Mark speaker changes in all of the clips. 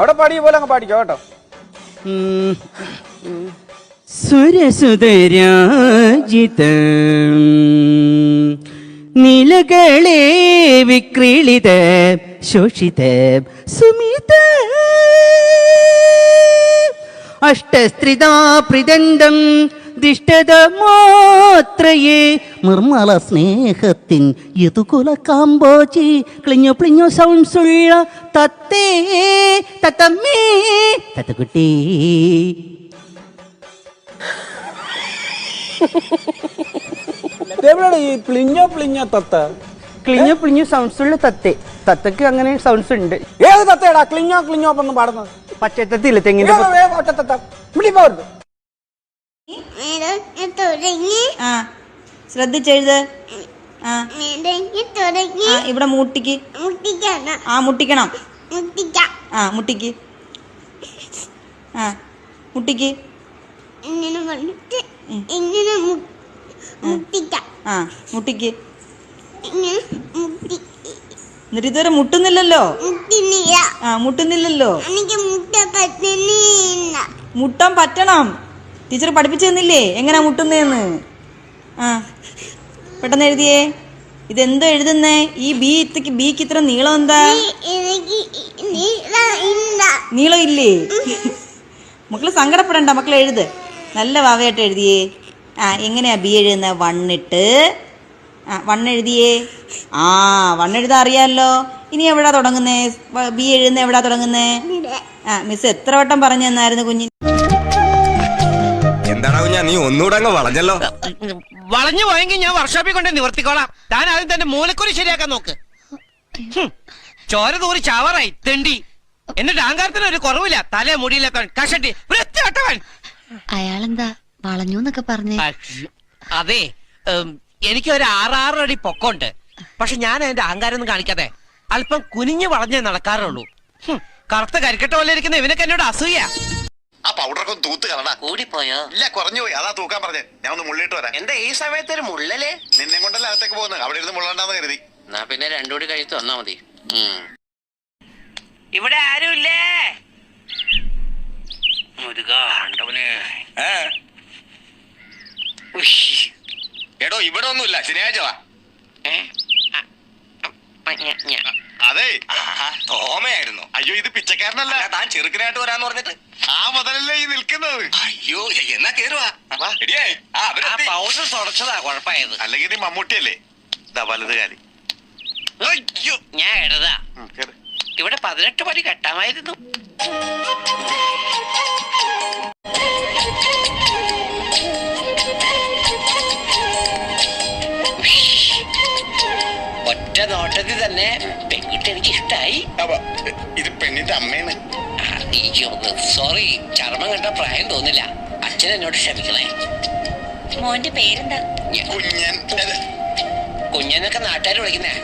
Speaker 1: അവിടെ പാടിയ പോലെ അങ്ങ് പാടിക്കോ കേട്ടോ.
Speaker 2: സുരസുതരാജിത. നിലകളെ വിക്രീളിത ശോഷിത സുമിത. അഷ്ടസ്ത്രിതാ പ്രിദണ്ഡം ദൃഷ്ടത മാത്രയേ. നിർമ്മല സ്നേഹത്തിൻ യതുകുല കാമ്പോചി ക്ലിഞ്ഞു പ്ലിഞ്ഞു സൗണ്ട്സുള്ള തത്തേ തത്തമ്മേ തത്തക്കുട്ടി.
Speaker 1: ഈ പ്ലിഞ്ഞോ പ്ലിഞ്ഞോ തത്ത?
Speaker 2: ക്ലിഞ്ഞു പ്ലിഞ്ഞു സൗണ്ട്സ് ഉള്ള തത്തെ. തത്തക്ക് അങ്ങനെ സൗണ്ട്സ് ഉണ്ട്
Speaker 1: ഏത് തത്തേടാ ക്ലിഞ്ഞോ ക്ലിഞ്ഞോ ഒന്നും പാടുന്നത്?
Speaker 2: പച്ചത്തത്തില്ല തെങ്ങിന്റെ
Speaker 1: ഒറ്റത്തത്ത പോകരുത്
Speaker 3: തുടങ്ങി
Speaker 4: ആ ശ്രദ്ധിച്ചെഴുത് ആ ഇവിടെ മുട്ടിക്ക് ആ മുട്ടിക്കണം
Speaker 3: മുട്ടിക്കാം
Speaker 4: ആ മുട്ടിക്ക് ആ മുട്ടിക്ക് ആ ഇതുവരെ മുട്ടുന്നില്ലല്ലോ ആ മുട്ടുന്നില്ലല്ലോ മുട്ടാൻ പറ്റണം ടീച്ചർ പഠിപ്പിച്ചു തന്നില്ലേ? എങ്ങനെയാ മുട്ടുന്നതെന്ന് ആ. പെട്ടെന്ന് എഴുതിയേ. ഇതെന്തോ എഴുതുന്നേ? ഈ ബി ഇത്തക്ക് ബിക്ക് ഇത്ര നീളം എന്താ? നീളം ഇല്ലേ? മക്കൾ സങ്കടപ്പെടണ്ട മക്കൾ എഴുത്. നല്ല വാവയായിട്ട് എഴുതിയേ. ആ എങ്ങനെയാ ബി എഴുതുന്ന? വണ്ണിട്ട്. ആ വണ്ണെഴുതിയേ. ആ വണ്ണെഴുതാ അറിയാമല്ലോ ഇനി എവിടാ തുടങ്ങുന്നേ? ബി എഴുതുന്ന എവിടാ തുടങ്ങുന്നേ? ആ മിസ് എത്ര വട്ടം പറഞ്ഞു തന്നായിരുന്നു കുഞ്ഞിന്?
Speaker 5: എന്താടാ കുഞ്ഞാ നീ ഒന്നുകൂടെ അങ്ങ് വളഞ്ഞല്ലോ.
Speaker 6: വളഞ്ഞു പോയെങ്കിൽ ഞാൻ വർക്ക്ഷോപ്പിൽ കൊണ്ട് നിവർത്തിക്കോളാം. താൻ ആദ്യം തന്നെ മൂലക്കുരി ശരിയാക്കാൻ നോക്ക്. ഹും. ചോര തൂറി ചാവറായി. തെണ്ടി. എന്നിട്ട് അഹങ്കാരത്തിന് ഒരു കുറവില്ല. തല മുടിയില്ലാത്തവൻ കഷട്ടി വൃത്തികെട്ടവൻ.
Speaker 7: അയാളെന്താ വളഞ്ഞു എന്നൊക്കെ പറഞ്ഞേ?
Speaker 6: അതെ. ഉം, എനിക്ക് ഒരു ആറാറ് അടി പൊക്കമുണ്ട്. പക്ഷെ ഞാൻ അതിന്റെ അഹങ്കാരം ഒന്നും കാണിക്കാതെ അല്പം കുനിഞ്ഞു വളഞ്ഞേ നടക്കാറുള്ളൂ. ഹും, കറുത്ത കരിക്കട്ട പോലെ ഇരിക്കുന്ന ഇവനൊക്കെ എന്നോട് അസൂയ.
Speaker 5: ആ പൗഡറൊക്കെ ഒന്ന് തൂത്ത് കളടാ
Speaker 6: കൂടിപ്പോയോ?
Speaker 5: ഇല്ല കുറഞ്ഞു പോയി. അതാ തൂക്കാൻ പറഞ്ഞേ. ഞാൻ ഒന്ന് മുള്ളിട്ട് വരാം.
Speaker 6: എന്താ ഈ സമയത്ത് ഒരു മുള്ളലേ?
Speaker 5: നിന്നെ കൊണ്ടല്ല അകത്തേക്ക് പോകുന്നത് അവിടെ ഇരുന്ന് മുള്ളണ്ടാന്ന് കരുതി.
Speaker 6: എന്നാ പിന്നെ രണ്ടുകൂടി കഴിച്ചു തന്നാ മതി. ഇവിടെ ആരുമില്ലേ?
Speaker 5: എടോ ഇവിടെ ഒന്നുമില്ല. ശനിയാഴ്ച വാ. അതെ. തോമയായിരുന്നു അയ്യോ ഇത് പിച്ചക്കാരനല്ല. താൻ ചെറുക്കനായിട്ട് വരാന്ന് പറഞ്ഞിട്ട്. ആ മുതലല്ലേ ഈ നിൽക്കുന്നത്. അയ്യോ എന്നാ കേറുവാ.
Speaker 6: തുടച്ചതാ കുഴപ്പമായത്.
Speaker 5: അല്ലെങ്കിൽ നീ മമ്മൂട്ടിയല്ലേ? ഇതാ വലത് കാലി. അയ്യോ
Speaker 6: ഞാൻ എഴുതാ
Speaker 5: കേറ്.
Speaker 6: ഇവിടെ പതിനെട്ട് പടി കെട്ടാമായിരുന്നു. ഒറ്റ നോട്ടത്തിൽ തന്നെ പെൺകുട്ടി എനിക്ക് ഇഷ്ടായി.
Speaker 5: അപ്പൊ, ഇത് പെണ്ണിന്റെ അമ്മയാണ്.
Speaker 6: സോറി ചർമ്മം കണ്ട പ്രായം തോന്നില്ല. അച്ഛൻ എന്നോട് ക്ഷമിക്കണേ.
Speaker 7: മോന്റെ പേരെന്താ?
Speaker 5: കുഞ്ഞൻ.
Speaker 6: കുഞ്ഞെന്നൊക്കെ നാട്ടുകാർ വിളിക്കുന്നേ.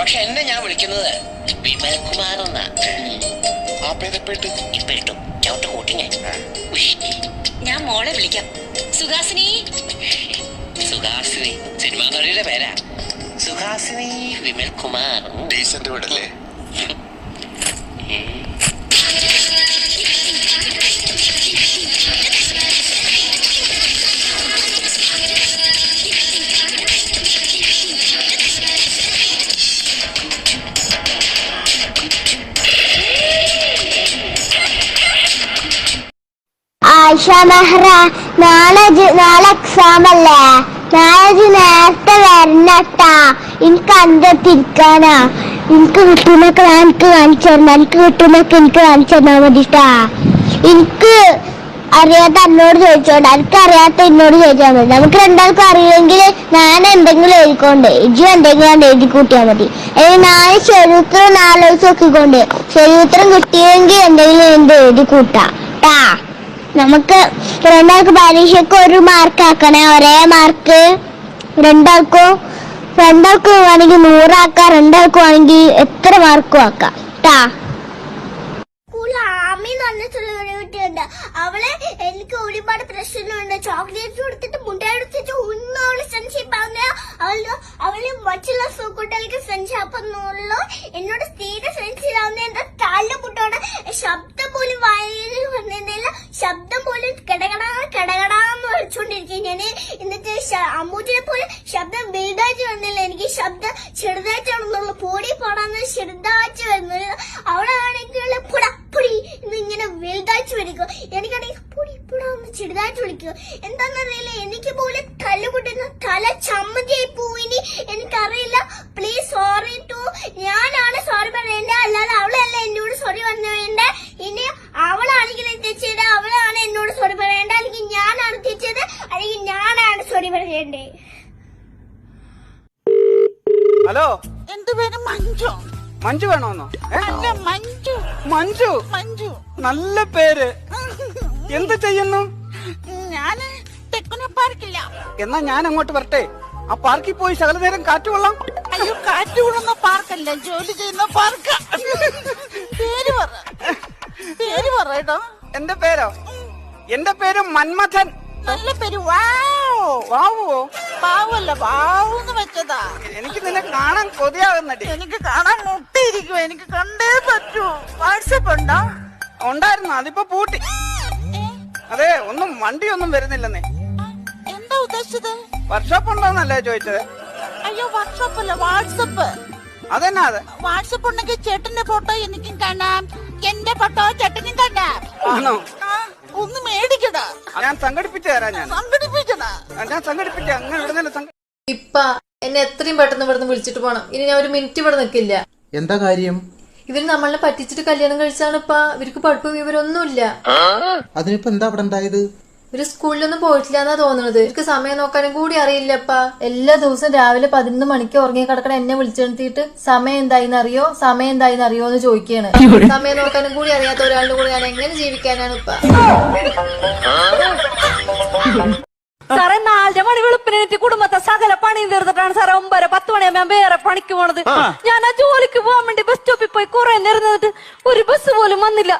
Speaker 6: പക്ഷെ എന്നെ ഞാൻ വിളിക്കുന്നത് വിമൽ കുമാർ എന്നാ
Speaker 5: ആ പേരപ്പേട്ട്
Speaker 6: ഇപ്പൊ ഇട്ടു. ചവിട്ട് കൂട്ടിങ്ങേ
Speaker 7: ഞാൻ മോളെ വിളിക്കാം. സുഹാസിനി?
Speaker 6: സുഹാസിനി. സിനിമാ നടിയുടെ പേരാ. സുഹാസിനി വിമൽ കുമാർ.
Speaker 5: ഡീസന്റ് വീടല്ലേ?
Speaker 3: ആയിഷ മെഹ്റ നാളെ നാളെ എക്സാം അല്ലേ? നാളെ നേരത്തെ വരണട്ടാ. എനിക്ക് അഞ്ചെത്തിരിക്കാനാ എനിക്ക് കിട്ടുന്നൊക്കെ എനിക്ക് കാണിച്ചു തരണം എനിക്ക് കിട്ടുന്നൊക്കെ എനിക്ക് കാണിച്ചു തന്നാ മതിട്ടാ. എനിക്ക് അറിയാത്ത എന്നോട് ചോദിച്ചോണ്ട് എനിക്ക് അറിയാത്ത എന്നോട് ചോദിച്ചാൽ മതി. നമുക്ക് രണ്ടാൾക്കും അറിയില്ലെങ്കിൽ ഞാൻ എന്തെങ്കിലും എഴുതിക്കൊണ്ട് ഇജു എന്തെങ്കിലും എഴുതി കൂട്ടിയാൽ മതി. ഞാൻ ശരിയുത്തരം ആലോചിച്ച് നോക്കിക്കൊണ്ട് ശരീരത്തിലും കിട്ടിയെങ്കിൽ എന്തെങ്കിലും എന്ത് എഴുതി കൂട്ടാ. ട്ടാ. നമുക്ക് രണ്ടാൾക്ക് പരീക്ഷയ്ക്ക് ഒരു മാർക്ക് ആക്കണേ ഒരേ മാർക്ക് രണ്ടാൾക്കും രണ്ടാൾക്കും വേണമെങ്കിൽ നൂറാക്കാം രണ്ടാൾക്കും വേണമെങ്കിൽ എത്ര മാർക്കും ആക്കാം. ട്ടാ.
Speaker 8: അവൾ എനിക്ക് ഒരുപാട് പ്രശ്നമുണ്ട് ചോക്ലേറ്റ് കൊടുത്തിട്ട് മുട്ടായി കൊടുത്തിട്ട് ഒന്നും അവൾ പറഞ്ഞ അവൾ അവൾ മറ്റുള്ള ഫ്രണ്ട്ഷിപ്പ് ആവുന്നുള്ളൂ എന്നോട് സ്ഥിര ആവുന്ന എന്താ തള്ളുപുട്ടോടെ ശബ്ദം പോലും വായിൽ വന്നില്ല ശബ്ദം പോലും കിടകടാ കിടകടാന്ന് വിളിച്ചോണ്ടിരിക്കും ഞാൻ. എന്നിട്ട് അമ്മൂറ്റിനെ പോലെ ശബ്ദം വലുതായിട്ട് വന്നില്ല. എനിക്ക് ശബ്ദം ചെറുതായിട്ടാണെന്നുള്ള. പൊടി പോടാന്ന് ചെറുതായിട്ട് വരുന്നത് അവളാണെങ്കിൽ പുട പുടി എന്നിങ്ങനെ വലുതായിട്ട് വിളിക്കും. എനിക്കാണെങ്കിൽ ചെറുതായിട്ട് വിളിക്കും. എന്താണെന്നറിയില്ല. എനിക്ക് പോലും തല പൊട്ടുന്ന തല ചമ്മതിയായി പോയിനി. എനിക്കറിയില്ല. പ്ലീസ് സോറി ടു ഞാനാണ് സോറി പറയേണ്ടത് അല്ലാതെ അവളല്ല എന്നോട് സോറി പറഞ്ഞു വേണ്ട ഇനി അവളാണെങ്കിൽ തെറ്റത് അവളാണ് എന്നോട് സോറി പറയേണ്ടത്. അല്ലെങ്കിൽ ഞാനാണ് തെറ്റത് അല്ലെങ്കിൽ ഞാനാണ് സോറി പറയേണ്ടത്.
Speaker 9: ഹലോ?
Speaker 6: എന്ത് പേര്? മഞ്ജു.
Speaker 9: മഞ്ജു വേണോന്നോ?
Speaker 6: മഞ്ജു.
Speaker 9: മഞ്ജു?
Speaker 6: മഞ്ജു.
Speaker 9: നല്ല പേര്. എന്ത് ചെയ്യുന്നു?
Speaker 6: പാർക്കില്ല.
Speaker 9: എന്നാ ഞാൻ അങ്ങോട്ട് വരട്ടെ. ആ പാർക്കിൽ പോയി ശകല നേരം കാറ്റ് കൊള്ളാം.
Speaker 6: അയ്യോ കാറ്റ് കൊള്ളുന്ന പാർക്കല്ല. ജോലി ചെയ്യുന്ന പാർക്ക്. പേര് പറ. പേര് പറയട്ടോ
Speaker 9: എന്റെ പേരോ? എന്റെ പേര് മന്മഥൻ.
Speaker 6: നല്ല പേര്. വാവോ.
Speaker 9: വാവോ?
Speaker 6: പാവല്ല വാവൂന്ന് വെച്ചതാ.
Speaker 9: എനിക്ക് നിന്നെ കാണാൻ കൊതിയാകുന്നടി.
Speaker 6: എനിക്ക് കാണാൻ മുട്ടിയിരിക്കും എനിക്ക് കണ്ടേ പറ്റൂ. വാട്സപ്പ് ഉണ്ടോ?
Speaker 9: ഉണ്ടായിരുന്നു. അതിപ്പോ പൂട്ടി? അതെ ഒന്നും വണ്ടിയൊന്നും വരുന്നില്ലെന്നേ.
Speaker 6: ഉദ്ദേശിച്ചത്?
Speaker 9: വർക്ക്ഷോപ്പ് ഉണ്ടോന്നല്ലേ ചോദിച്ചത്?
Speaker 6: അയ്യോ വർക്ക്ഷോപ്പ് അല്ല വാട്സപ്പ്.
Speaker 9: അതെന്നാ അത്?
Speaker 6: വാട്സപ്പ് ഉണ്ടെങ്കിൽ ചേട്ടന്റെ ഫോട്ടോ എനിക്കും കാണാം. എന്റെ ഫോട്ടോ ചേട്ടനും കാണാം.
Speaker 9: ആണോ?
Speaker 6: ആ, ഒന്ന് മേടിക്കട.
Speaker 9: ഞാൻ സംഘടിപ്പിച്ചു തരാം ഞാൻ.
Speaker 6: സംഘടിപ്പിക്കടാ.
Speaker 9: ഞാൻ സംഘടിപ്പിച്ച അങ്ങനെ സംഘ
Speaker 10: ഇപ്പ എന്നെ എത്രയും പെട്ടെന്ന് ഇവിടുന്ന് വിളിച്ചിട്ട് പോണം. ഇനി ഞാൻ ഒരു മിനിറ്റ് ഇവിടെ നിൽക്കില്ല
Speaker 7: എന്താ കാര്യം?
Speaker 10: ഇവർ നമ്മളെ പറ്റിച്ചിട്ട് കല്യാണം കഴിച്ചാണ് ഇപ്പ ഇവർക്ക് പഠിപ്പും ഇവരൊന്നുമില്ല
Speaker 7: അതിനിപ്പോ എന്താ അവിടെ ഉണ്ടായത്?
Speaker 10: ഇവർ സ്കൂളിലൊന്നും പോയിട്ടില്ല എന്നാ തോന്നുന്നത് എനിക്ക് സമയം നോക്കാനും കൂടി അറിയില്ലപ്പ. എല്ലാ ദിവസവും രാവിലെ പതിനൊന്ന് മണിക്ക് ഉറങ്ങി കിടക്കണ എന്നെ വിളിച്ചെടുത്തിട്ട് സമയം എന്തായിന്ന് അറിയോ സമയം എന്തായിന്ന് അറിയോ എന്ന് ചോദിക്കുകയാണ് സമയം നോക്കാനും കൂടി അറിയാത്ത ഒരാളുടെ കൂടെ ഞാൻ എങ്ങനെ ജീവിക്കാനാണ് ഇപ്പ
Speaker 11: സാറേ നാലര മണി വെളുപ്പിനെത്തി കുടുംബത്തെ സകല പണിയും തീർത്തിട്ടാണ് സാറേ ഒമ്പര പത്ത് മണിയാകുമ്പോ ഞാൻ വേറെ പണിക്ക് പോണത്. ഞാൻ ആ ജോലിക്ക് പോകാൻ വേണ്ടി ബസ് സ്റ്റോപ്പിൽ പോയി കുറെ നേരം ഒരു ബസ് പോലും വന്നില്ല.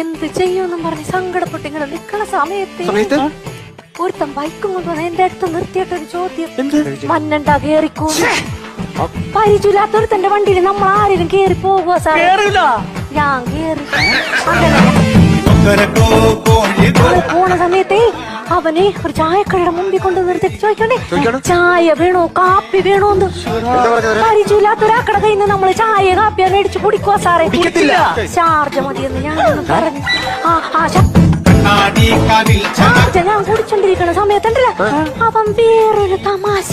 Speaker 11: എന്ത് ചെയ്യുമെന്നും പറഞ്ഞ് സങ്കടപ്പെട്ട് ഇങ്ങനെ നിൽക്കണ സമയത്ത് ഒരുത്തൻ ബൈക്കും കൊണ്ടുവന്ന് എന്റെ അടുത്ത് നിർത്തിയിട്ടൊരു ചോദ്യം. മണ്ണണ്ടാ കേറിക്കോ? പരിചയമില്ലാത്തൊരുത്തന്റെ വണ്ടിയിൽ നമ്മൾ ആരെങ്കിലും കേറി പോകുക സാറേ? ഞാൻ കേറി. അങ്ങനെ. പോണ സമയത്തേ അവനെ ഒരു ചായക്കടയുടെ മുമ്പിൽ കൊണ്ട് നിർത്തിട്ട് ചോദിക്കണ്ടേ ചായ വേണോ? കാപ്പി വേണോ പരിചയമില്ലാത്ത ഒരാക്കട കയ്യിൽ നിന്ന് നമ്മൾ ചായ കാപ്പിയാ മേടിച്ച് കുടിക്കുവാ സാറേ. ചാർജ് മതിയെന്ന് ഞാൻ പറഞ്ഞു. ആ ആ ഞാൻ കുടിച്ചോണ്ടിരിക്കണ സമയത്തുണ്ടല്ലോ. അവൻ വേറൊരു തമാശ.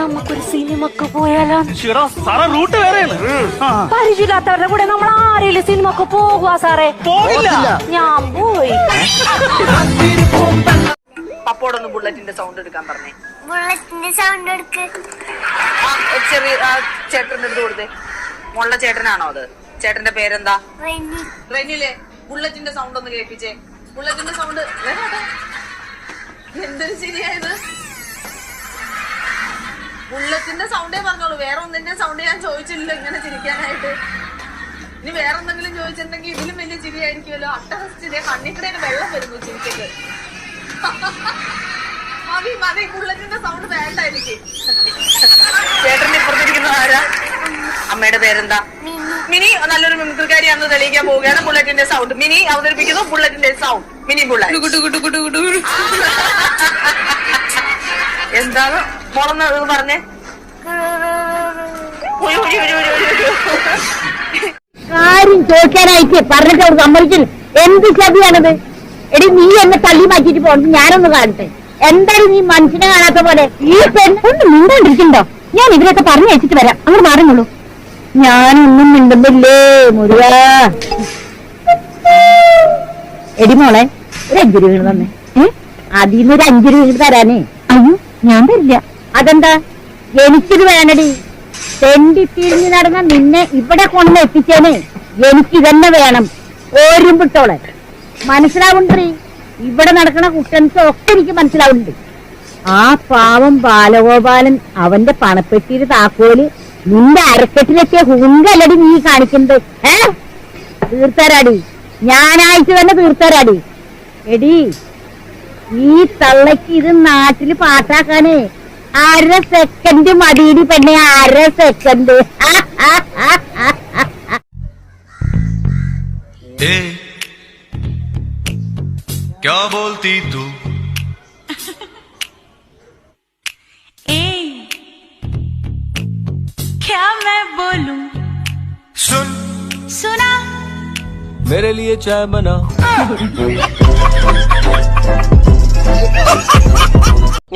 Speaker 11: നമുക്കൊരു സിനിമക്ക് പോയാലോ?
Speaker 9: റൂട്ട് വേറെയാണ്.
Speaker 11: പരിചയമില്ലാത്തവരുടെ കൂടെ നമ്മൾ ആരെങ്കിലും സിനിമക്ക് പോകുക സാറേ? ഞാൻ പോയി. പപ്പോടൊന്ന് ബുള്ളറ്റിന്റെ സൗണ്ട് എടുക്കാൻ പറഞ്ഞേ.
Speaker 8: ബുള്ളറ്റിന്റെ സൗണ്ട് എടുക്ക്.
Speaker 11: ചെറിയ ചേട്ടന്റെ അടുത്ത് കൊടുത്തേ. മുള്ള ചേട്ടനാണോ അത്? ചേട്ടന്റെ പേരെന്താ?
Speaker 8: റെനി
Speaker 11: റെനിലെ ബുള്ളറ്റിന്റെ സൗണ്ട് ഒന്ന് കേൾപ്പിച്ചേ. ബുള്ളറ്റിന്റെ സൗണ്ട് എന്തൊരു ശരിയായത് ബുള്ളറ്റിന്റെ സൗണ്ടേ പറഞ്ഞോളൂ. വേറെ ഒന്നിന്റെ സൗണ്ട് ഞാൻ ചോദിച്ചില്ലല്ലോ ഇങ്ങനെ ചിരിക്കാനായിട്ട്. ഇനി വേറെ എന്തെങ്കിലും ചോദിച്ചിട്ടുണ്ടെങ്കിൽ ഇതിലും വലിയ ചിരിയായിരിക്കുമല്ലോ. അട്ടഹസ്റ്റിന്റെ കണ്ണിക്കടയിൽ വെള്ളം വരുന്നു ചിരിച്ചിട്ട് മതി മതി. ബുള്ളറ്റിന്റെ സൗണ്ട് വേണ്ട ചേട്ടന്റെ ഇപ്പുറത്തിരിക്കുന്ന ആരാ? അമ്മയുടെ പേരെന്താ? മിനി നല്ലൊരു മിമിക്രിക്കാരിയാണെന്ന് തെളിയിക്കാൻ പോവുകയാണ്. ബുള്ളറ്റിന്റെ സൗണ്ട് മിനി അവതരിപ്പിക്കുന്നു. ബുള്ളറ്റിന്റെ സൗണ്ട് മിനി ബുള്ളറ്റ് എന്താണ്? മോളെന്ന് ഇത് പറഞ്ഞേ.
Speaker 8: കാര്യം ചോദിക്കാനായിട്ട് പറഞ്ഞിട്ട് അവർ സമ്മതിച്ചു എന്ത് ചതിയാണത് എടി നീ എന്നെ തള്ളി മാറ്റിട്ട് പോകണം ഞാനൊന്ന് കാണട്ടെ. എന്തായാലും നീ മനുഷ്യനെ കാണാത്ത പോലെ ഈ പെണ്ണ് ഒന്ന് മിണ്ടാണ്ടിരിക്കണ്ടോ? ഞാൻ ഇവരൊക്കെ പറഞ്ഞു വെച്ചിട്ട് വരാം. അങ്ങോട്ട് മാറുന്നുള്ളൂ. ഞാനൊന്നും മിണ്ടുന്നില്ലേ മുരുക? എടി മോളെ ഒരു അഞ്ചു രൂപ തന്നെ അതിന്ന് ഒരു അഞ്ചു രൂപ തരാനേ. അയ്യോ ഞാൻ തരില്ല. അതെന്താ? എനിക്കിത് വേണടി. തെണ്ടി തിരിഞ്ഞു നടന്ന നിന്നെ ഇവിടെ കൊണ്ട് എത്തിച്ചേനെ. എനിക്ക് ഇതന്നെ വേണം. ഓരും വിട്ടോളെ. മനസ്സിലാവുണ്ടേ ഇവിടെ നടക്കണ കുട്ടൻസ് ഒക്കെ എനിക്ക് മനസ്സിലാവുന്നുണ്ട്. ആ പാവം ബാലഗോപാലൻ അവന്റെ പണപ്പെട്ടിയുടെ താക്കോൽ നിന്റെ അരക്കെട്ടിലെത്തിയ ഹുങ്കല്ലടി നീ കാണിക്കുന്നത് ഏ തീർത്തരാടി
Speaker 12: ഞായറാഴ്ച തന്നെ തീർത്തരാടി എടി ഈ തള്ളക്ക് ഇത് നാട്ടില് പാട്ടാക്കാനേ അര സെക്കൻഡ് മടിയിടി പെണ്ണെ അര സെക്കൻഡ്
Speaker 13: क्या बोलती तू
Speaker 14: क्या मैं बोलूं
Speaker 13: सुन
Speaker 14: सुना
Speaker 15: मेरे लिए चाय बना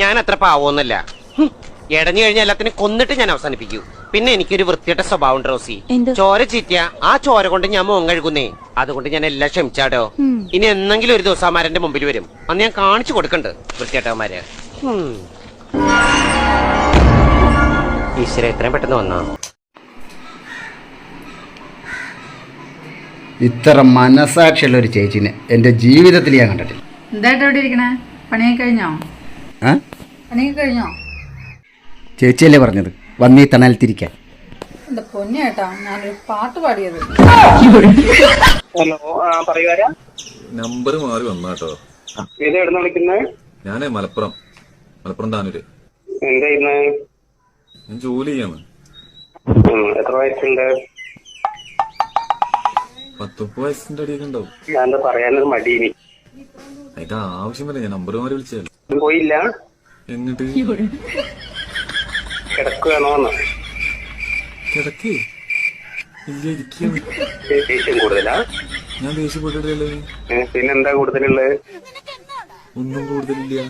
Speaker 16: ഞാൻ അത്ര പാവൊന്നുമല്ല എടഞ്ഞു കഴിഞ്ഞാൽ എല്ലാത്തിനും കൊന്നിട്ട് ഞാൻ അവസാനിപ്പിക്കൂ പിന്നെ എനിക്കൊരു വൃത്തിയുടെ സ്വഭാവം ഉണ്ട് റോസി ചോര ചീറ്റിയ ആ ചോര കൊണ്ട് ഞാൻ മോൻ കഴുകുന്നേ അതുകൊണ്ട് ഞാൻ എല്ലാം ക്ഷമിച്ചാടോ ഇനി എന്നെങ്കിലും ഒരു ദിവസം അമാരന്റെ മുമ്പിൽ വരും അന്ന് ഞാൻ കാണിച്ചു കൊടുക്കണ്ട് വൃത്തിയേട്ടവന്മാര് ഹും. ഈശ്വര എത്രയും പെട്ടെന്ന് വന്നോ?
Speaker 17: ഇത്ര മനസാക്ഷിയുള്ള ഒരു ചേച്ചിനെ എന്റെ ജീവിതത്തിൽ ഞാൻ കണ്ടിട്ടില്ല.
Speaker 18: എന്തായിട്ട് ഇവിടെ ഇരിക്കണേ? പണിയൊക്കെ കഴിഞ്ഞോ?
Speaker 17: ആ?
Speaker 18: പണിയൊക്കെ കഴിഞ്ഞോ?
Speaker 17: ചേച്ചിയല്ലേ പറഞ്ഞത് വന്നീ തണലത്തിരിക്കാൻ.
Speaker 18: എന്റെ പൊന്നേട്ടാ ഞാനൊരു പാട്ട് പാടിയത്.
Speaker 19: നമ്പർ മാറി വന്നാട്ടോ
Speaker 13: ഇത് എവിടെ വിളിക്കുന്നത്?
Speaker 19: ഞാനേ മലപ്പുറം മലപ്പുറം താനൂര്.
Speaker 13: എന്താ ഇന്ന്?
Speaker 19: ഞാൻ ജോലി ചെയ്യാണ്.
Speaker 13: എത്ര വയസ്സുണ്ട്?
Speaker 19: പത്തൊമ്പത് വയസ്സിന്റെ അടിയൊക്കെ ഉണ്ടാവും
Speaker 13: ഞാൻ പറയാനൊരു മടിയിനി.
Speaker 19: അതിന്റെ ആവശ്യമില്ല ഞാൻ നമ്പർ മാറി വിളിച്ചു
Speaker 13: പോയില്ല?
Speaker 19: എന്നിട്ട്?
Speaker 13: കിടക്കുകയാണോന്ന്
Speaker 19: കിടക്കേ. ഇല്ല ഇരിക്കാണ്.
Speaker 13: ദേഷ്യം കൂടുതലാ?
Speaker 19: ഞാൻ ദേഷ്യപ്പെട്ടിട്ടല്ലേ
Speaker 13: പിന്നെന്താ കൂടുതലുള്ളത്?
Speaker 19: ഒന്നും കൂടുതലില്ല.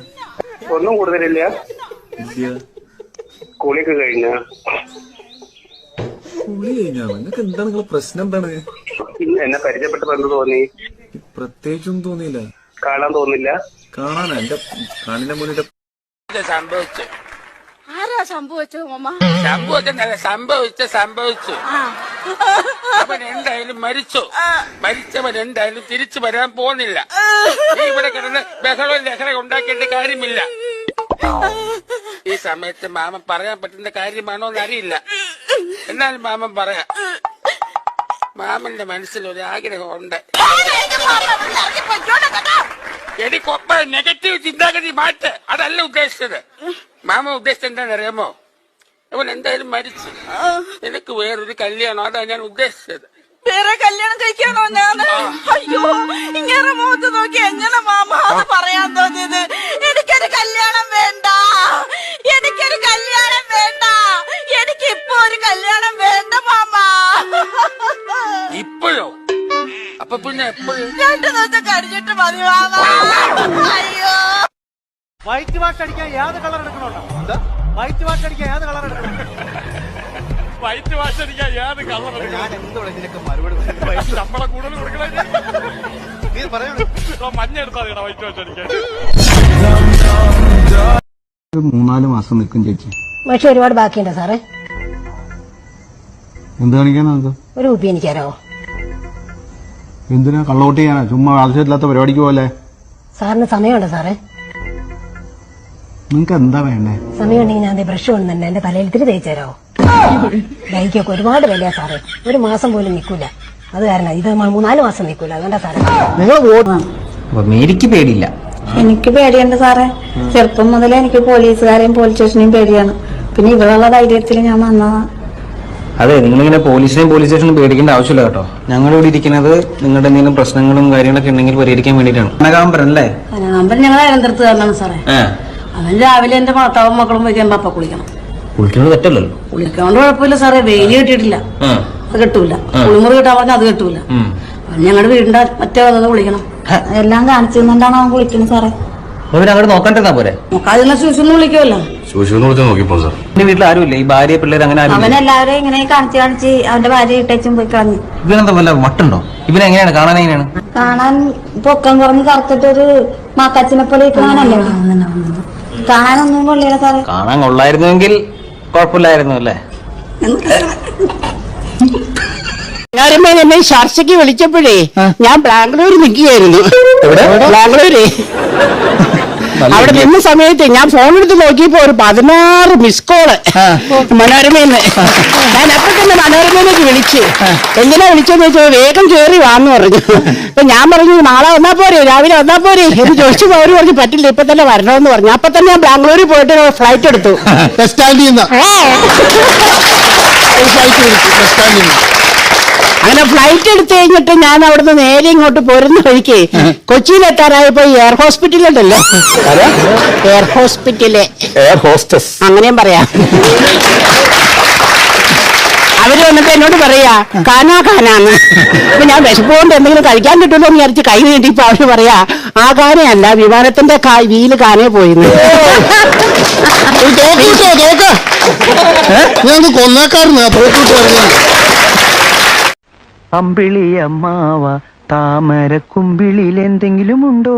Speaker 13: ഒന്നും കൂടുതലില്ല?
Speaker 19: ഇല്ല.
Speaker 13: കുളിയൊക്കെ കഴിഞ്ഞ.
Speaker 19: കുളി കഴിഞ്ഞാ നിങ്ങൾക്ക് എന്താണ് നിങ്ങളെ പ്രശ്നം എന്താണ്?
Speaker 13: എന്നെ പരിചയപ്പെട്ടപ്പോ എന്ത് തോന്നി?
Speaker 19: പ്രത്യേകിച്ചൊന്നും തോന്നിയില്ല.
Speaker 13: കാണാൻ തോന്നില്ല.
Speaker 19: കാണാൻ എന്റെ കണ്ണിന്റെ മുന്നിൽ
Speaker 14: ആരാ സംഭവിച്ചത് മമ്മ?
Speaker 15: സംഭവിച്ചല്ല സംഭവിച്ച സംഭവിച്ചു. അവൻ എന്തായാലും മരിച്ചു. മരിച്ചവൻ എന്തായാലും തിരിച്ചു വരാൻ പോകുന്നില്ല. നീ ഇവിടെ കിടന്ന് ബഹളം ലഹള ഉണ്ടാക്കേണ്ട കാര്യമില്ല. ഈ സമയത്ത് മാമൻ പറയാൻ പറ്റുന്ന കാര്യമാണോ എന്നറിയില്ല എന്നാലും മാമൻ പറയാം മാമന്റെ മനസ്സിൽ ഒരു ആഗ്രഹമുണ്ട് എനിക്കൊപ്പ നെഗറ്റീവ് ചിന്താഗതി മാറ്റ്. അതല്ല ഉദ്ദേശിച്ചത്. മാമ ഉദ്ദേശിച്ചത് എന്താണെന്നറിയാമോ? അവൻ എന്തായാലും മരിച്ചു. എനിക്ക് വേറൊരു കല്യാണം അതാണ് ഞാൻ ഉദ്ദേശിച്ചത്.
Speaker 14: വേറെ കല്യാണം കഴിക്കാണോ ഞാൻ അയ്യോ ഇങ്ങനെ മുഖത്ത് നോക്കി എങ്ങനെ മാമ അത് പറയാൻ തോന്നിയത്? എനിക്കൊരു കല്യാണം വേണ്ട. എനിക്കൊരു കല്യാണം വേണ്ട. എനിക്ക് ഇപ്പൊ ഒരു കല്യാണം വേണ്ട മാമ.
Speaker 15: ഇപ്പോഴോ? അപ്പൊ പിന്നെ എപ്പോഴും?
Speaker 14: രണ്ടു ദിവസം കഴിഞ്ഞിട്ട് മതി മാമ. അയ്യോ.
Speaker 15: വൈറ്റ് വാഷ് അടിക്കാൻ ഏത് കളർ എടുക്കണോ എന്താ? വൈറ്റ് വാഷ് അടിക്കാൻ ഏത് കളർ എടുക്കണം വൈറ്റ് വാഷ് അടിക്കാൻ ഏത് കളർ ഞാൻ എന്തുവാ ഇതിനൊക്കെ മറുപടി നമ്മളെ കൂടുതൽ കൊടുക്കണേ
Speaker 17: മൂന്നാൽ മാസം നിൽക്കും ചേച്ചി.
Speaker 12: പക്ഷെ ഒരുപാട് ബാക്കിയുണ്ടോ സാറേ.
Speaker 17: എന്ത് കാണിക്കാനാ
Speaker 12: ഒരു കുപ്പി എനിക്കാരോ?
Speaker 17: എന്തിനാ കള്ളവോട്ട് ചെയ്യാനാ? ചുമ്മാ ആവശ്യമില്ലാത്ത പരിപാടിക്ക് പോലെ.
Speaker 12: സാറിന് സമയമുണ്ടോ സാറേ?
Speaker 17: നിങ്ങൾക്ക് എന്താ വേണ്ടേ?
Speaker 12: സമയമുണ്ടെങ്കിൽ ഞാൻ ബ്രഷ് കൊണ്ടുതന്നെ എന്റെ തലയിൽ ഇത്തിരി തേച്ച് തരാമോ ബൈക്കൊക്കെ ഒരുപാട് വിലയാ സാറേ. ഒരു മാസം പോലും നിൽക്കൂല. അത് കാരണം ഇത് മൂന്നാൽ മാസം നിൽക്കൂല. അതുകൊണ്ടാ സാറേ.
Speaker 17: നിങ്ങൾ വോട്ട് മേരിക്ക് പേടിയില്ല.
Speaker 18: എനിക്ക് പേടിയുണ്ട് സാറേ. ചെറുപ്പം മുതലേ എനിക്ക് പോലീസുകാരെയും പോലീസ് സ്റ്റേഷനെയും പേടിയാണ്. പിന്നെ ഇവളുള്ള ധൈര്യത്തിൽ ഞാൻ വന്നതാ.
Speaker 17: അതെ നിങ്ങളിങ്ങനെ പോലീസിനെയും പോലീസ് സ്റ്റേഷനും പേടിക്കേണ്ട ആവശ്യമില്ല കേട്ടോ. ഞങ്ങൾ ഇവിടെ ഇരിക്കുന്നത് നിങ്ങളുടെ എന്തെങ്കിലും പ്രശ്നങ്ങളും കാര്യങ്ങളൊക്കെ ഉണ്ടെങ്കിൽ പരിഹരിക്കാൻ വേണ്ടിയിട്ടാണ്. കനകാമ്പരൻ അല്ലേ?
Speaker 18: നമ്പർ ഞങ്ങൾ അനന്തരത്ത് തരണം സാറേ. അവൻ രാവിലെ എന്റെ ഭർത്താവും മക്കളും വയ്ക്കുമ്പോ അപ്പ കുളിക്കണം.
Speaker 17: കുളിക്കുന്നത് തെറ്റല്ലല്ലോ.
Speaker 18: കുളിക്കാണ്ട് കുഴപ്പമില്ല സാറേ. വെയിൽ കിട്ടിയിട്ടില്ല. അത് കിട്ടൂല. കുളിമുറി കിട്ടാൻ പറഞ്ഞാൽ അത് കിട്ടൂല. ഞങ്ങളുടെ വീടിന്റെ മറ്റേ വന്നത് വിളിക്കണം എല്ലാം കാണിച്ചു തന്നിട്ടാണ് അവൻ വിളിക്കുന്നത് സാറേ.
Speaker 17: അങ്ങോട്ട് നോക്കണ്ടെന്നാ പോരെ?
Speaker 18: നമുക്കതിനെ ശൂശൊന്നും വിളിക്കുമല്ലോ
Speaker 17: എന്റെ വീട്ടിൽ ആരുമില്ല? ഈ ഭാര്യ പിള്ളേർ അങ്ങനെ
Speaker 18: ഇങ്ങനെ കാണിച്ച് കാണിച്ച് അവന്റെ ഭാര്യ ഇട്ടേച്ചും പോയി കളഞ്ഞു.
Speaker 17: ഇവനെന്താ വല്ല മട്ടുണ്ടോ ഇവനെ എങ്ങനെയാണ്? കാണാൻ എങ്ങനെയാണ്?
Speaker 18: കാണാൻ പൊക്കം കുറഞ്ഞ് കറുത്തിട്ടൊരു മാക്കാച്ചിനെ പോലെ കാണാനല്ലേ കാണാനൊന്നും കൊള്ളില്ല സാറേ.
Speaker 17: കാണാൻ കുഴപ്പമില്ലായിരുന്നു അല്ലേ?
Speaker 12: എന്നെ ചർച്ചയ്ക്ക് വിളിച്ചപ്പോഴേ ഞാൻ ബാംഗ്ലൂർ നിൽക്കുകയായിരുന്നു. ബാംഗ്ലൂരേ.
Speaker 20: അവിടെ നിന്ന സമയത്ത് ഞാൻ ഫോൺ എടുത്ത് നോക്കിയപ്പോ ഒരു പതിനാറ് മിസ് കോൾ മനോരമയെന്ന് ഞാൻ അപ്പൊ തന്നെ മനോരമയിലേക്ക് വിളിച്ച്. എങ്ങനെ വിളിച്ചെന്ന് വെച്ചാൽ വേഗം കയറി വാന്ന് പറഞ്ഞു. അപ്പൊ ഞാൻ പറഞ്ഞു നാളെ വന്നാ പോരെ രാവിലെ വന്നാ പോരെ എന്ന് ചോദിച്ചു അവർ പറഞ്ഞു പറ്റില്ല ഇപ്പൊ തന്നെ വരണമെന്ന് പറഞ്ഞു. അപ്പൊ തന്നെ ഞാൻ ബാംഗ്ലൂരിൽ പോയിട്ട് ഫ്ലൈറ്റ് എടുത്തു.
Speaker 9: ബസ് സ്റ്റാൻഡിൽ നിന്ന്. ഒരു ഫ്ലൈറ്റ് വിളിച്ചു ബസ് സ്റ്റാൻഡിൽ നിന്ന്
Speaker 20: അങ്ങനെ ഫ്ലൈറ്റ് എടുത്തു കഴിഞ്ഞിട്ട് ഞാൻ അവിടുന്ന് നേരെ ഇങ്ങോട്ട് പോരുന്ന വഴിക്ക് കൊച്ചിയിലെത്താറായപ്പോ എയർ ഹോസ്പിറ്റലുണ്ടല്ലോ എയർ ഹോസ്പിറ്റൽ
Speaker 9: എയർ ഹോസ്റ്റസ്
Speaker 20: അങ്ങനെയും പറയാം. അവർ വന്നിട്ട് എന്നോട് പറയാ കാനാ കാനാന്ന് അപ്പൊ ഞാൻ വിശപ്പുകൊണ്ട് എന്തെങ്കിലും കഴിക്കാൻ കിട്ടുമോ എന്ന് വിചാരിച്ച് കൈ നീട്ടിയപ്പോ അവർ പറയാ ആ കാനയല്ല വിമാനത്തിന്റെ കാ- വീൽ കാനേ പോയിന്ന്.
Speaker 9: കൊന്നേക്കാരുന്നു കിട്ടോ
Speaker 21: അമ്പിളിയമ്മാവ താമര കുമ്പിളിൽ എന്തെങ്കിലും ഉണ്ടോ?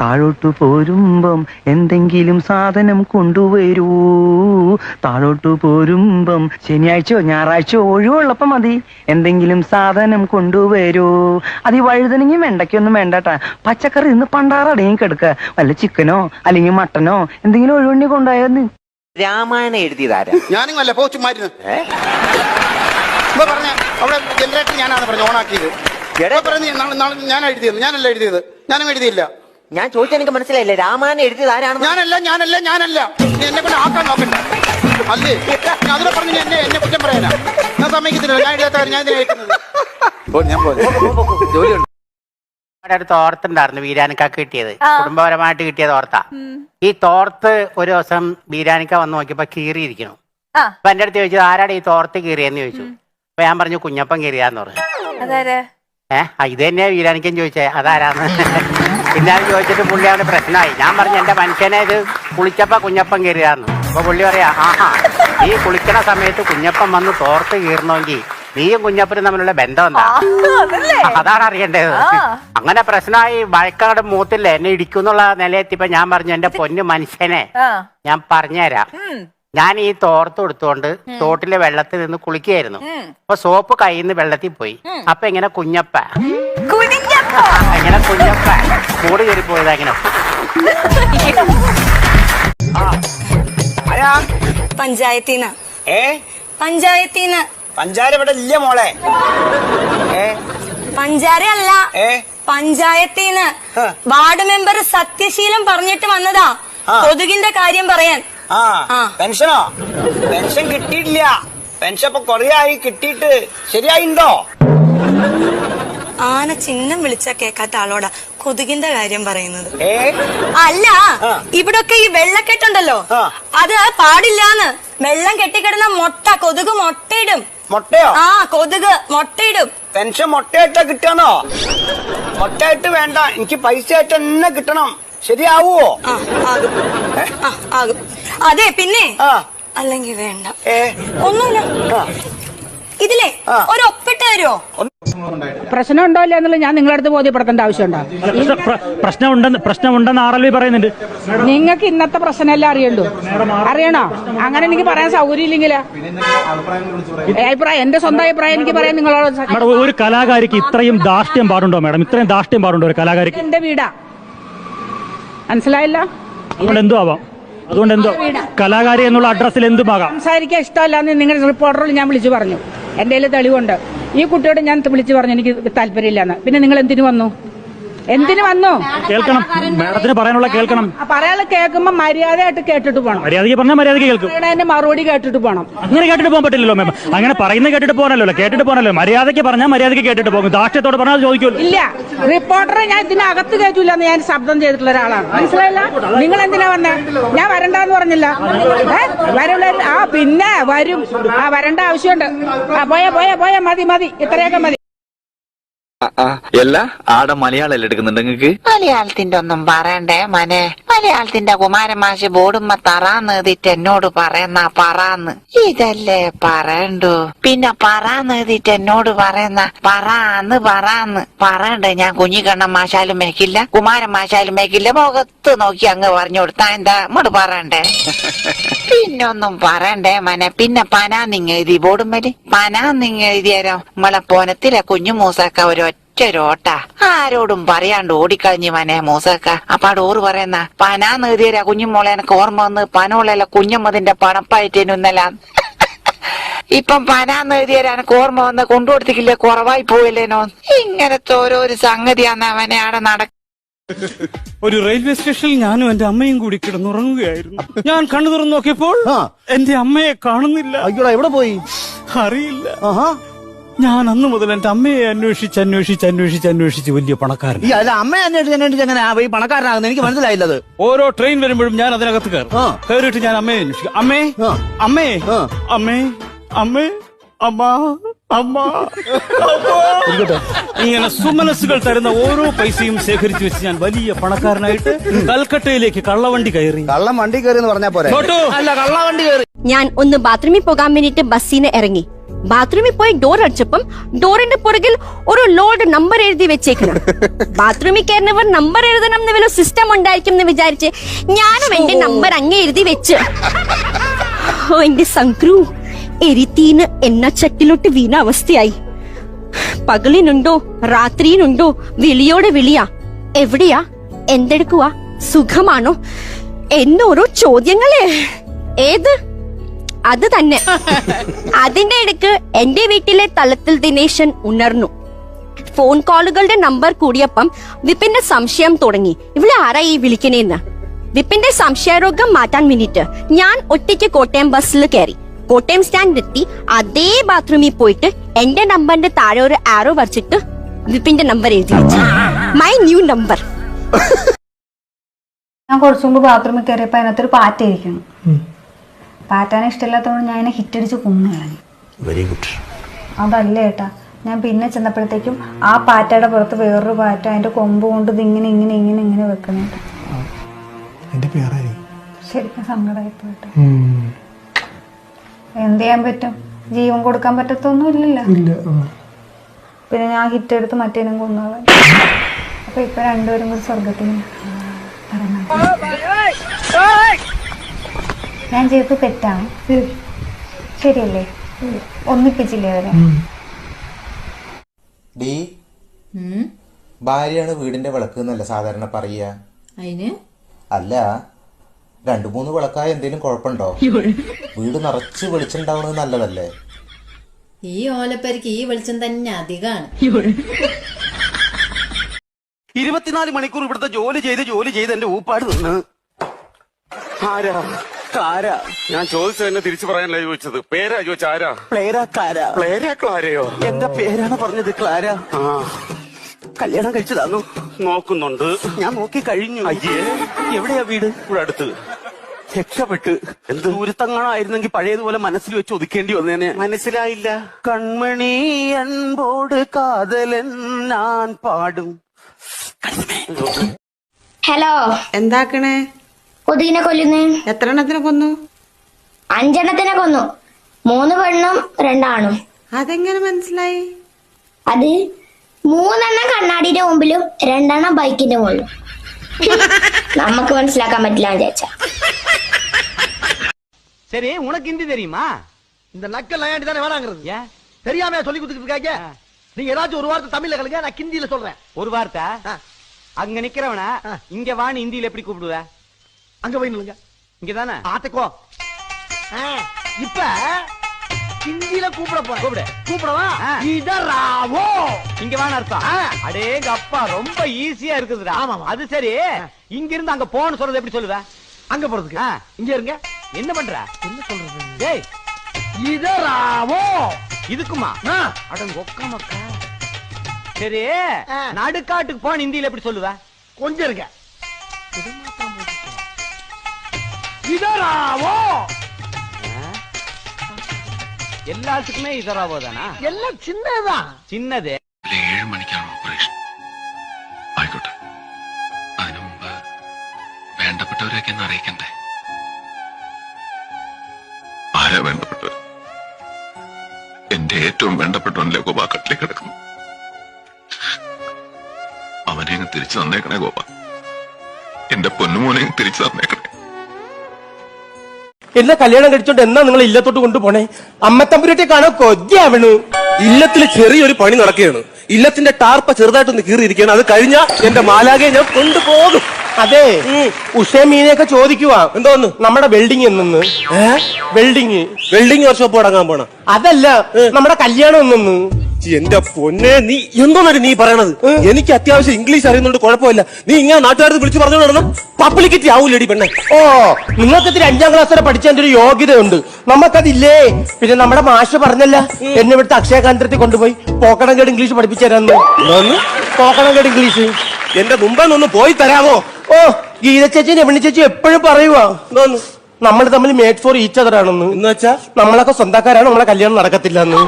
Speaker 21: താഴോട്ടു പോരുമ്പം എന്തെങ്കിലും സാധനം കൊണ്ടുവരൂ. താഴോട്ടു പോരുമ്പം ശനിയാഴ്ചയോ ഞായറാഴ്ചയോ ഒഴിവുള്ളപ്പം മതി. എന്തെങ്കിലും സാധനം കൊണ്ടുവരൂ. അത് ഈ വഴുതനെങ്കിൽ വെണ്ടയ്ക്കൊന്നും വേണ്ടട്ടാ. പച്ചക്കറി ഇന്ന് പണ്ടാറടങ്ങി കിടക്കുക വല്ല ചിക്കനോ അല്ലെങ്കിൽ മട്ടനോ എന്തെങ്കിലും ഒഴിവുണ്ടി കൊണ്ടുപോയത്
Speaker 22: രാമായണം എഴുതിയതാരാ?
Speaker 9: ഞാനും അല്ല പറഞ്ഞ അവിടെ ജനറേറ്റർ ഞാനാണ് പറഞ്ഞു ഓണാക്കിയത്. ഞാൻ എഴുതിയത് ഞാനല്ല എഴുതിയത്. ഞാനും എഴുതിയില്ല.
Speaker 22: ഞാൻ ചോദിച്ചാൽ എനിക്ക് മനസ്സിലായില്ല? രാമായണം എഴുതിയത് ആരാണ്
Speaker 9: ഞാനല്ല ഞാനല്ല ഞാനല്ല. നീ എന്നെ കൊണ്ട് ആക്കാൻ നോക്കണ്ട. അല്ലേ? ഞാൻ അതിനെ പറഞ്ഞു നീ എന്നെ എന്നെ കുറ്റം പറയാനാ? ഞാൻ സമ്മതിക്കത്തില്ല. ഞാൻ എഴുതാത്ത കാര്യം ഞാൻ ഇതിനെ കേൾക്കുന്നത്? ഞാൻ പോലെ
Speaker 20: ഒരു തോർത്തുണ്ടായിരുന്നു വീരാനിക്കാക്ക് കിട്ടിയത്. കുടുംബപരമായിട്ട് കിട്ടിയ ഓർത്ത ഈ തോർത്ത് ഒരു ദിവസം വീരാനിക്ക വന്ന് നോക്കിയപ്പോ കീറിയിരിക്കണു
Speaker 23: ആ.
Speaker 20: അപ്പൊ എന്റെ അടുത്ത് ചോദിച്ചു ആരാടെ ഈ തോർത്ത് കീറിയെന്ന്? ചോദിച്ചു. അപ്പൊ ഞാൻ പറഞ്ഞു കുഞ്ഞപ്പൻ കീറിയാന്ന് പറഞ്ഞു.
Speaker 23: അതാരെ?
Speaker 20: ഏഹ് ഇത് തന്നെയാ വീരാനിക്കൻ ചോദിച്ചേ. അതാരാന്ന്. പിന്നെ അത് ചോദിച്ചിട്ട് പുള്ളി അവിടെ പ്രശ്നമായി. ഞാൻ പറഞ്ഞു എന്റെ മനുഷ്യനെ ഇത് കുളിച്ചപ്പ കുഞ്ഞപ്പൻ കീറിയാന്ന് അപ്പൊ പുള്ളി പറയാ ആഹാ ഈ കുളിക്കണ സമയത്ത് കുഞ്ഞപ്പൻ വന്ന് തോർത്ത് കീറണമെങ്കിൽ നീയും കുഞ്ഞപ്പനും തമ്മിലുള്ള ബന്ധം എന്താ അതാണ് അറിയേണ്ടത്. അങ്ങനെ പ്രശ്നമായി വഴക്കാട് മൂത്തില്ല എന്നെ ഇടിക്കുന്നുള്ള നിലയെത്തിയപ്പോ ഞാൻ പറഞ്ഞു എന്റെ പൊന്നു മനുഷ്യനെ ഞാൻ പറഞ്ഞുതരാം. ഞാൻ ഈ തോർത്ത് എടുത്തുകൊണ്ട് തോട്ടിലെ വെള്ളത്തിൽ നിന്ന് കുളിക്കുകയായിരുന്നു. അപ്പൊ സോപ്പ് കയ്യിൽ നിന്ന് വെള്ളത്തിൽ പോയി. അപ്പൊ ഇങ്ങനെ കുഞ്ഞപ്പ
Speaker 23: കുനിഞ്ഞപ്പോ.
Speaker 20: കൂടെ കുഞ്ഞപ്പ കൂട് കയറി പോയത് അങ്ങനെ
Speaker 23: പഞ്ചായത്തിന്ന്.
Speaker 22: ഏ?
Speaker 23: പഞ്ചായത്തിന്ന്.
Speaker 22: പഞ്ചാര ഇവിടെ ഇല്ല മോളെ. ഏ?
Speaker 23: പഞ്ചാര അല്ല.
Speaker 22: ഏ?
Speaker 23: പഞ്ചായത്തിന്ന്. വാർഡ് മെമ്പർ സത്യശീലം പറഞ്ഞിട്ട് വന്നതാ. കൊതുകിന്റെ കാര്യം പറയാൻ.
Speaker 22: ആ.
Speaker 23: ആ.
Speaker 22: പെൻഷനോ? പെൻഷൻ കിട്ടിയിട്ടില്ല. പെൻഷൻ ഇപ്പൊ കൊറേ ആയി കിട്ടിയിട്ട്. ശരിയായിണ്ടോ?
Speaker 23: ആന ചിഹ്നം വിളിച്ചാ കേക്കാത്ത ആളോടാ കൊതുകിന്റെ കാര്യം പറയുന്നത്. അല്ല. ഇവിടൊക്കെ ഈ വെള്ളക്കെട്ടുണ്ടല്ലോ. അത് പാടില്ലാന്ന്. വെള്ളം കെട്ടിക്കിടന്ന മുട്ട കൊതുക് മുട്ടയിടും.
Speaker 22: മുട്ടയോ?
Speaker 23: ആ കൊതുക് മുട്ടയിടും.
Speaker 22: പെൻഷൻ മുട്ടയായിട്ടാ കിട്ടണോ മുട്ടയായിട്ട് വേണ്ട. എനിക്ക് പൈസ ആയിട്ട് തന്നെ കിട്ടണം. ശരിയാവുമോ
Speaker 23: ആകും. അതെ പിന്നെ അല്ലെങ്കിൽ വേണ്ട. ഒന്നുമില്ല. ഇതിലേ. ഒരു ഒപ്പിട്ട് തരുമോ
Speaker 20: പ്രശ്നം ഉണ്ടോ ഇല്ല എന്നുള്ളത് ഞാൻ നിങ്ങളുടെ അടുത്ത് ബോധ്യപ്പെടുത്തേണ്ട ആവശ്യമുണ്ടോ?
Speaker 21: പ്രശ്നമുണ്ടെന്ന് പ്രശ്നമുണ്ടെന്ന് ആർ എൽ വി പറയുന്നുണ്ട്.
Speaker 20: നിങ്ങൾക്ക് ഇന്നത്തെ പ്രശ്നമല്ലേ അറിയണ്ടോ അറിയണോ? അങ്ങനെ എനിക്ക് പറയാൻ സൗകര്യം ഇല്ലെങ്കിലോ അഭിപ്രായം എന്റെ സ്വന്തം അഭിപ്രായം എനിക്ക് പറയാൻ നിങ്ങളോട്
Speaker 21: മേഡം ഒരു കലാകാരിക്ക് ഇത്രയും ദാഷ്ട്യം പാടുണ്ടോ മാഡം? ഇത്രയും ദാഷ്ട്യം പാടുണ്ടോ ഒരു കലാകാരിക്ക്?
Speaker 20: എന്റെ വീടാ? മനസ്സിലായില്ല?
Speaker 21: എന്തോ ആവാം അതുകൊണ്ട് എന്തോ കലാകാരി എന്നുള്ള അഡ്രസ്സിൽ എന്തുമാകാം?
Speaker 20: സംസാരിക്കാൻ ഇഷ്ടമല്ലാന്ന് നിങ്ങളുടെ റിപ്പോർട്ടറിൽ ഞാൻ വിളിച്ചു പറഞ്ഞു. എന്റെ തെളിവുണ്ട്. ഈ കുട്ടിയോട് ഞാൻ വിളിച്ചു പറഞ്ഞു എനിക്ക് താല്പര്യമില്ലെന്ന്. പിന്നെ നിങ്ങൾ എന്തിനു വന്നു? എന്തിനു വന്നു?
Speaker 21: കേൾക്കണം. മേഡത്തിന് പറയാനുള്ള കേൾക്കണം.
Speaker 20: പറയാനുള്ള കേൾക്കുമ്പോ മര്യാദയായിട്ട് കേട്ടിട്ട് പോകണം
Speaker 21: മര്യാദയ്ക്ക് പറഞ്ഞാൽ മര്യാദയ്ക്ക് കേൾക്കും.
Speaker 20: മറുപടി കേട്ടിട്ട് പോകണം
Speaker 21: അങ്ങനെ കേട്ടിട്ട് പോകാൻ പറ്റില്ലല്ലോ മാം അങ്ങനെ പറയുന്ന കേട്ടിട്ട് പോകാനല്ലോ കേട്ടിട്ട് പോകാനല്ലോ മര്യാദയ്ക്ക് പറഞ്ഞാൽ മര്യാദയ്ക്ക് കേട്ടിട്ട് പോകും. ദാക്ഷ്യത്തോട് പറഞ്ഞാൽ ചോദിക്കുമല്ലോ.
Speaker 20: ഇല്ല. റിപ്പോർട്ടറെ ഞാൻ ഇതിനകത്ത് കേട്ടില്ല എന്ന് ഞാൻ ശബ്ദം ചെയ്തിട്ടുള്ള ഒരാളാണ്. മനസ്സിലായില്ല? നിങ്ങൾ എന്തിനാ വന്നേ? ഞാൻ വരണ്ടെന്ന് പറഞ്ഞില്ല. വരുള്ള വരൂല. ആ പിന്നെ വരും. ആ വരണ്ട ആവശ്യമുണ്ട്. ആ പോയാ പോയാ പോയാ മതി മതി. ഇത്രയൊക്കെ മതി.
Speaker 7: എല്ലാ? ആടെ മലയാളം എടുക്കുന്നുണ്ട് നിങ്ങക്ക്
Speaker 24: മലയാളത്തിന്റെ ഒന്നും പറയണ്ടേ മനെ? മലയാളത്തിന്റെ കുമാരമാശി ബോർഡുമ്മ തറാന്ന് എഴുതിട്ട് എന്നോട് പറയുന്ന പറന്ന്. ഇതല്ലേ പറയണ്ടു? പിന്നെ പറന്ന് എഴുതിട്ട് എന്നോട് പറയുന്ന പറാന്ന് പറാന്ന്. പറയണ്ടേ ഞാൻ കുഞ്ഞിക്കണ്ണ മാശാലും മേക്കില്ല കുമാരൻ മാഷാലും മേക്കില്ല മുഖത്ത് നോക്കി അങ്ങ് പറഞ്ഞു കൊടുത്താ എന്താ അങ്ങോട്ട് പറയണ്ടേ? പിന്നൊന്നും പറയണ്ടേ മനെ? പിന്നെ പനാ നിങ്ങ എഴുതി ബോർഡുമ്മൽ? പനാ നിങ്ങ എഴുതിയാരോ? നമ്മളെ പോനത്തിലെ കുഞ്ഞു മൂസക്ക ഒരു ഒറ്റരോട്ട. ആരോടും പറയാണ്ട് ഓടിക്കളഞ്ഞു മനെ മൂസക്ക. അപ്പൊ ഡോറ് പറയുന്ന പനാന്ന് നേതിയരാ കുഞ്ഞുമോളെ എനക്ക് ഓർമ്മ വന്ന് പനോളല്ല കുഞ്ഞമ്മതിന്റെ പണപ്പായിട്ടേനുന്നല്ല ഇപ്പം പനാന്ന് എഴുതിയാൽ എനക്ക് ഓർമ്മ വന്ന് കൊണ്ടുകൊടുത്തിക്കില്ലേ കുറവായി പോയില്ലേനോ? ഇങ്ങനത്തെ ഓരോ സംഗതിയാന്ന് അവനെ അവിടെ നടക്ക
Speaker 1: ഒരു റെയിൽവേ സ്റ്റേഷനിൽ ഞാനും എന്റെ അമ്മയും കൂടി കിടന്നുറങ്ങുകയായിരുന്നു. ഞാൻ കണ്ണു തുറന്നു നോക്കിയപ്പോൾ എന്റെ അമ്മയെ കാണുന്നില്ല.
Speaker 22: അയ്യോടാ എവിടെ പോയി?
Speaker 1: അറിയില്ല. ഞാൻ അന്ന് മുതൽ എന്റെ അമ്മയെ അന്വേഷിച്ച് അന്വേഷിച്ച് അന്വേഷിച്ച് അന്വേഷിച്ച് വലിയ പണക്കാരൻ
Speaker 22: ഈ അല്ല അമ്മ അന്വേഷിച്ച് അന്വേഷിച്ച് എങ്ങനെ? ആ ഈ പണക്കാരനാകുന്നത് എനിക്ക് മനസ്സിലായില്ലത്.
Speaker 1: ഓരോ ട്രെയിൻ വരുമ്പോഴും ഞാൻ അതിനകത്ത് കയറും. കയറിയിട്ട് ഞാൻ അമ്മയെ അന്വേഷിക്കും. അമ്മേ അമ്മേ അമ്മേ അമ്മേ അമ്മ അമ്മ. അമ്മ. ഇങ്ങനെ സുമനസ്സുകൾ തരുന്ന ഓരോ പൈസയും ശേഖരിച്ചു വെച്ച് ഞാൻ വലിയ പണക്കാരനായിട്ട് കൽക്കട്ടയിലേക്ക് കള്ളവണ്ടി കയറി.
Speaker 22: കള്ളവണ്ടി കയറി എന്ന് പറഞ്ഞാ പോരെ. അല്ല കള്ളവണ്ടി കയറി.
Speaker 25: ഞാൻ ഒന്ന് ബാത്റൂമിൽ പോകാൻ വേണ്ടിട്ട് ബസ്സിന് ഇറങ്ങി. ബാത്റൂമിൽ പോയി ഡോർ അടിച്ചപ്പം ഡോറിന്റെ പുറകിൽ ഒരു ലോഡ് നമ്പർ എഴുതി വെച്ചേക്കണം ബാത്റൂമിൽ കയറുന്നവർ നമ്പർ എഴുതണം എന്ന് വല്ല സിസ്റ്റം ഉണ്ടായിരിക്കും എന്ന് വിചാരിച്ച് ഞാനും എന്റെ നമ്പർ അങ്ങേ എഴുതി വെച്ച്. ഓ എന്റെ സംക്രു എരിത്തീന് ചട്ടിലോട്ട് വീണ അവസ്ഥയായി. പകലിനുണ്ടോ രാത്രിയിലുണ്ടോ വിളിയോടെ വിളിയാ. എവിടെയാ? എന്തെടുക്കുവാ? സുഖമാണോ? എന്നോരോ ചോദ്യങ്ങളെ. ഏത്? അത് തന്നെ. അതിന്റെ ഇടയ്ക്ക് എന്റെ വീട്ടിലെ തലത്തിൽ ദിനേശൻ ഉണർന്നു. ഫോൺ കോളുകളുടെ നമ്പർ കൂടിയപ്പം വിപിന്റെ സംശയം തുടങ്ങി. ഇവിടെ ആരാ ഈ വിളിക്കണേന്ന്? വിപിന്റെ സംശയരോഗം മാറ്റാൻ വേണ്ടിട്ട് ഞാൻ ഒറ്റയ്ക്ക് കോട്ടയം ബസ്സിൽ കയറി. കോട്ടയം സ്റ്റാൻഡിലെത്തി അതേ ബാത്റൂമിൽ പോയിട്ട് എന്റെ നമ്പറിന്റെ താഴെ ഒരു ആരോ വരച്ചിട്ട് വിപിന്റെ നമ്പർ എഴുതി വെച്ചു. മൈ ന്യൂ നമ്പർ
Speaker 26: ഞാൻ കുറച്ചു മുമ്പ് ബാത്റൂമിൽ കയറിയപ്പോ അതിനകത്തൊരു പാറ്റ ഇരിക്കുന്നു. പാറ്റാനെ ഇഷ്ടമില്ലാത്തതുകൊണ്ട് ഞാൻ അതിനെ ഹിറ്റടിച്ച് കൊന്നു കളഞ്ഞു
Speaker 22: വെരി ഗുഡ്
Speaker 26: അതല്ല ഏട്ടാ. ഞാൻ പിന്നെ ചെന്നപ്പോഴത്തേക്കും ആ പാറ്റയുടെ പുറത്ത് വേറൊരു പാറ്റ അതിന്റെ കൊമ്പ് കൊണ്ട് ഇങ്ങനെ ഇങ്ങനെ ഇങ്ങനെ ഇങ്ങനെ വെക്കുന്നുണ്ട്
Speaker 22: എന്റെ പേരായി.
Speaker 26: ശരിക്കും സങ്കടമായി പോയിട്ട് എന്ത് ചെയ്യാൻ പറ്റും? ജീവൻ കൊടുക്കാൻ പറ്റത്തൊന്നും ഇല്ലല്ലോ.
Speaker 22: ഇല്ല
Speaker 26: പിന്നെ ഞാൻ ഹിറ്റ് എടുത്ത് മറ്റേനും കൊന്നോളാം. അപ്പൊ ഇപ്പൊ രണ്ടുപേരും കൂടി സ്വർഗത്തിൽ ഞാൻ ചെയ്ത് തെറ്റാണ്. ശരിയല്ലേ? ഒന്നിപ്പിച്ചില്ലേ അവരെ?
Speaker 7: ഡി ഭാര്യയാണ് വീടിന്റെ വിളക്ക് എന്നല്ല സാധാരണ പറയുക.
Speaker 27: അതിന്
Speaker 7: അല്ല രണ്ടു മൂന്ന് വിളക്കായ എന്തേലും കുഴപ്പമുണ്ടോ? വീട് നിറച്ച് വെളിച്ചുണ്ടാവണത് നല്ലതല്ലേ?
Speaker 28: ഈ ഓലപ്പരിക്ക് ഈ വെളിച്ചം തന്നെ അധികമാണ്
Speaker 22: ഇരുപത്തിനാല് മണിക്കൂർ ഇവിടുത്തെ ജോലി ചെയ്ത് ജോലി ചെയ്ത് എന്റെ ഊപ്പാട് നിന്ന്
Speaker 29: ആരാ? ആരാ? ഞാൻ ചോദിച്ചത് എന്നെ തിരിച്ചു പറയാനല്ല ചോദിച്ചത്. പേരാ ചോദിച്ച ആരാ?
Speaker 22: പ്ലേരാ ക്ലാര.
Speaker 29: പേരാ ക്ലാരയോ
Speaker 22: എന്റെ പേരാണ് പറഞ്ഞത് ക്ലാര?
Speaker 29: ആ.
Speaker 22: കല്യാണം കഴിച്ചതാന്നു?
Speaker 29: നോക്കുന്നുണ്ട്.
Speaker 22: ഞാൻ നോക്കി കഴിഞ്ഞു.
Speaker 29: അയ്യേ.
Speaker 22: എവിടെയാ വീട്?
Speaker 29: ഇവിടെ അടുത്ത്.
Speaker 22: രക്ഷപ്പെട്ട്. എന്ത്? ദൂരത്തങ്ങാണായിരുന്നെങ്കിൽ പഴയതുപോലെ മനസ്സിൽ വെച്ച് ഒതുക്കേണ്ടി വന്നേനെ.
Speaker 29: മനസ്സിലായില്ല.
Speaker 22: കൺമണി അൻപോട് കാതലൻ ഞാൻ പാടും.
Speaker 8: ഹലോ.
Speaker 27: എന്താക്കണേ?
Speaker 8: കൊതുകിനെ കൊല്ലുന്നേ
Speaker 27: എത്ര എണ്ണത്തിനെ കൊന്നു
Speaker 8: അഞ്ചെണ്ണത്തിനെ കൊന്നു മൂന്ന് പെണ്ണും രണ്ടാണും
Speaker 27: അതെങ്ങനെ മനസ്സിലായി
Speaker 8: അത് മൂന്നെണ്ണം കണ്ണാടിയുടെ മുമ്പിലും രണ്ടെണ്ണം ബൈക്കിന്റെ മുകളിലും നമുക്ക് മനസ്സിലാക്കാൻ പറ്റില്ല വിചാരിച്ച
Speaker 2: சரி உனக்கு ஹிந்தி தெரியுமா இந்த நக்கல் நயாண்டி தானே வேணாங்கிறது ஏன் தெரியாம சொல்லி கொடுத்துட்டு இருக்காங்க நீங்க ஏதாச்சும் ஒரு வார்த்தை தமிழ்ல கலங்க நான் ஹிந்தியில சொல்றேன் ஒரு வார்த்தை அங்க நிக்கிறவன இங்க வான்னு ஹிந்தியில எப்படி கூப்பிடுவ அங்க போய் நில்லுங்க. இங்க தானே ஆத்துக்கோ இப்ப ஹிந்தியில கூப்பிட போற கூப்பிடு. கூப்பிடவா? இதராவோ இங்க வான்னு அர்த்தம். அடேங்க அப்பா ரொம்ப ஈஸியா இருக்குதுடா. ஆமா அது சரி இங்க இருந்து அங்க போன்னு சொல்றது எப்படி சொல்லுவ? அங்க போறதுக்கு. இங்க இருங்க. என்ன பண்ற? என்ன சொல்றது? டேய். இதராவோ இதுக்குமா? அடங்க ஒக்க மக்கா. சரி நடுக்காட்டுக்கு போன இந்தியில எப்படி சொல்லுவ? கொஞ்சம் இருங்க. இதராவோ எல்லாத்துக்குமே இதராவோ தானா எல்லாம் சின்னதுதான் சின்னது
Speaker 19: ഏഴ് മണിക്കാണ് ഓപ്പറേഷൻ ആയിക്കോട്ടെ അതിനു മുമ്പ് വേണ്ടപ്പെട്ടവരെയൊക്കെ ഒന്ന് അറിയിക്കണ്ടേ ആരാ വേണ്ടപ്പെട്ടവർ എന്റെ ഏറ്റവും വേണ്ടപ്പെട്ടവനല്ലേ ഗോപ കട്ടിലേക്ക് കിടക്കുന്നു അവനെ അങ്ങ് തിരിച്ചു തന്നേക്കണേ ഗോപ എന്റെ പൊന്നുമോനെ അങ്ങ് തിരിച്ചു തന്നേക്കണേ
Speaker 30: എന്നെ കല്യാണം കഴിച്ചോണ്ട് എന്നാ നിങ്ങൾ ഇല്ലത്തോട്ട് കൊണ്ടുപോണേ? അമ്മത്തമ്പുരട്ടെ കാണാൻ കൊതിയാവണ്
Speaker 31: ഇല്ലത്തിൽ ചെറിയൊരു പണി നടക്കുകയാണ്.
Speaker 32: ഇല്ലത്തിന്റെ ടാർപ്പ ചെറുതായിട്ടൊന്ന് കീറിയിരിക്കുകയാണ്. അത് കഴിഞ്ഞാ എന്റെ മാലാകെ ഞാൻ കൊണ്ടുപോകും.
Speaker 30: അതെ. ഉഷേ മീനെയൊക്കെ ചോദിക്കുവാ. എന്തോന്ന് നമ്മുടെ വെൽഡിങ് എന്നൊന്ന്. വെൽഡിങ്.
Speaker 32: വെൽഡിംഗ് വർക്ക്ഷോപ്പ് തുടങ്ങാൻ പോണ.
Speaker 30: അതല്ല നമ്മുടെ കല്യാണം എന്നു
Speaker 32: എന്റെ പൊന്നെ നീ എന്തോന്നാണ് നീ പറയണത്? എനിക്ക് അത്യാവശ്യം ഇംഗ്ലീഷ് അറിയുന്നുണ്ട് കുഴപ്പമില്ല. നീ ഇങ്ങനെ നാട്ടുകാരത്ത് വിളിച്ചു പറഞ്ഞു നടന്നു പബ്ലിക്കിറ്റി ആവൂലടി പെണ്ണെ.
Speaker 30: ഓ നിങ്ങൾക്ക് ഇത്തിരി അഞ്ചാം ക്ലാസ് വരെ പഠിച്ചതിന്റെ ഒരു യോഗ്യതയുണ്ട്. നമുക്കതില്ലേ? പിന്നെ നമ്മുടെ മാഷ് പറഞ്ഞല്ല എന്നെ ഇവിടുത്തെ അക്ഷയ കേന്ദ്രത്തിൽ കൊണ്ടുപോയി പോക്കണങ്കേട് ഇംഗ്ലീഷ് പഠിപ്പിച്ചു തരാന്ന്. പോക്കണങ്കേട് ഇംഗ്ലീഷ്
Speaker 32: എന്റെ മുമ്പേ ഒന്ന് പോയി തരാമോ
Speaker 30: ഓ ഗീത ചേച്ചി രമണി ചേച്ചി എപ്പോഴും പറയുവാ. നമ്മൾ തമ്മിൽ മേഡ് ഫോർ ഈച്ച് അതറാണെന്ന്
Speaker 32: എന്ന് വെച്ചാ?
Speaker 30: നമ്മളൊക്കെ സ്വന്തക്കാരാണ് നമ്മളെ കല്യാണം നടക്കത്തില്ല എന്ന്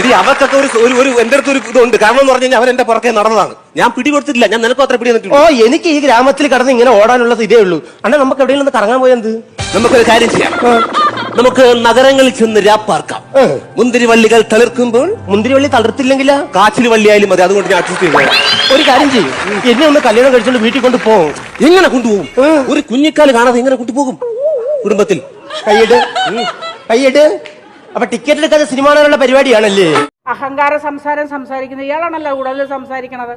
Speaker 32: ഇനി അവർക്കൊക്കെ ഒരു ഒരു ഒരു എന്റെ അടുത്ത് ഒരു ഇതുണ്ട്. കാരണം എന്ന് പറഞ്ഞു കഴിഞ്ഞാൽ അവൻ എന്റെ പുറകെ നടന്നതാണ്. ഞാൻ പിടി കൊടുത്തിട്ടില്ല ഞാൻ നിനക്ക് അത്ര പിടി
Speaker 30: ഓ എനിക്ക് ഈ ഗ്രാമത്തിൽ കടന്ന് ഇങ്ങനെ ഓടാനുള്ളത് ഇതേ ഉള്ളൂ. അണ്ണാ നമുക്ക് എവിടെയെങ്കിലും കറങ്ങാൻ പോയത്
Speaker 32: നമുക്കൊരു കാര്യം ചെയ്യാം. നമുക്ക് നഗരങ്ങളിൽ ചെന്ന് രാപ്പാർക്കാം മുന്തിരിവള്ളികൾ തളിർക്കുമ്പോൾ
Speaker 30: മുന്തിരിവള്ളി തളർത്തില്ലെങ്കിലാ?
Speaker 32: കാച്ചിൽ വള്ളിയായാലും മതി. അതുകൊണ്ട് ഞാൻ അഡ്ജസ്റ്റ് ചെയ്തു
Speaker 30: ഒരു കാര്യം ചെയ്യും. എന്നെ ഒന്ന് കല്യാണം കഴിച്ചോണ്ട് വീട്ടിൽ കൊണ്ട് പോകും
Speaker 32: എങ്ങനെ കൊണ്ടുപോകും. ഒരു കുഞ്ഞിക്കാൽ കാണാതെ എങ്ങനെ കൊണ്ടുപോകും കുടുംബത്തിൽ.
Speaker 30: കൈയ്യട് കൈയ്യട് അപ്പൊ ടിക്കറ്റ് എടുക്കാതെ സിനിമ കാണാനുള്ള പരിപാടിയാണല്ലേ?
Speaker 33: അഹങ്കാര സംസാരം സംസാരിക്കുന്നത് ഇയാളാണല്ലോ കൂടുതൽ സംസാരിക്കണത്.